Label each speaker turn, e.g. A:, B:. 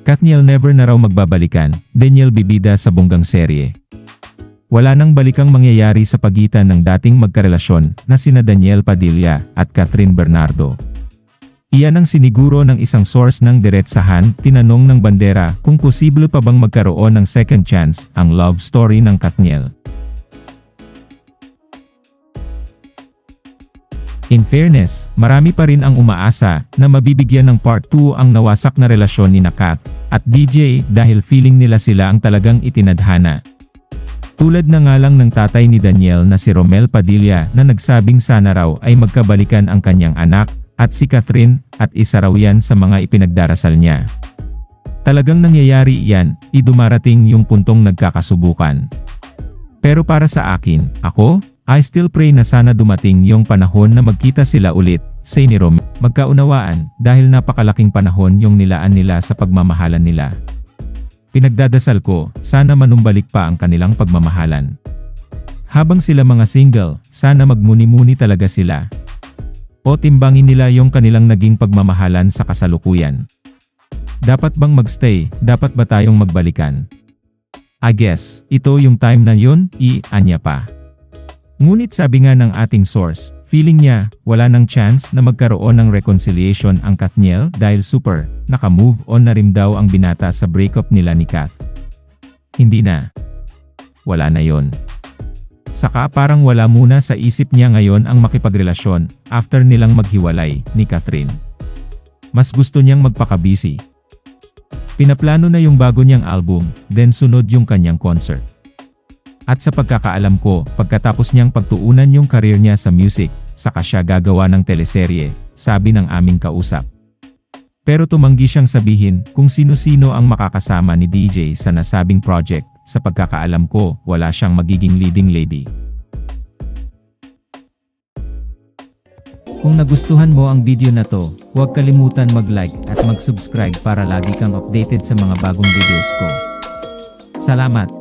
A: Kathniel never na raw magbabalikan, Daniel bibida sa bunggang serye. Wala nang balikang mangyayari sa pagitan ng dating magkarelasyon na sina Daniel Padilla at Catherine Bernardo. Iyan ang siniguro ng isang source ng diretsahan, tinanong ng bandera kung posible pa bang magkaroon ng second chance ang love story ng Kathniel. In fairness, marami pa rin ang umaasa na mabibigyan ng part 2 ang nawasak na relasyon ni Kath at DJ dahil feeling nila sila ang talagang itinadhana. Tulad na nga lang ng tatay ni Daniel na si Romel Padilla na nagsabing sana raw ay magkabalikan ang kanyang anak at si Catherine at isa raw yan sa mga ipinagdarasal niya. Talagang nangyayari iyan, idumarating yung puntong nagkakasubukan. Pero para sa akin, ako, I still pray na sana dumating yung panahon na magkita sila ulit, say ni Rom, magkaunawaan, dahil napakalaking panahon yung nilaan nila sa pagmamahalan nila. Pinagdadasal ko, sana manumbalik pa ang kanilang pagmamahalan. Habang sila mga single, sana magmuni-muni talaga sila. O timbangin nila yung kanilang naging pagmamahalan sa kasalukuyan. Dapat bang magstay, dapat ba tayong magbalikan? I guess, ito yung time na yun, i-anya pa. Ngunit sabi nga ng ating source, feeling niya, wala nang chance na magkaroon ng reconciliation ang Kathniel dahil super, naka-move on na rin daw ang binata sa breakup nila ni Kath. Hindi na. Wala na yon. Saka parang wala muna sa isip niya ngayon ang makipagrelasyon after nilang maghiwalay ni Catherine. Mas gusto niyang magpakabisi. Pinaplano na yung bago niyang album, then sunod yung kanyang concert. At sa pagkakaalam ko, pagkatapos niyang pagtuunan yung karir niya sa music, saka siya gagawa ng teleserye, sabi ng aming kausap. Pero tumanggi siyang sabihin kung sino-sino ang makakasama ni DJ sa nasabing project, sa pagkakaalam ko, wala siyang magiging leading lady. Kung nagustuhan mo ang video na to, huwag kalimutan mag-like at mag-subscribe para lagi kang updated sa mga bagong videos ko. Salamat!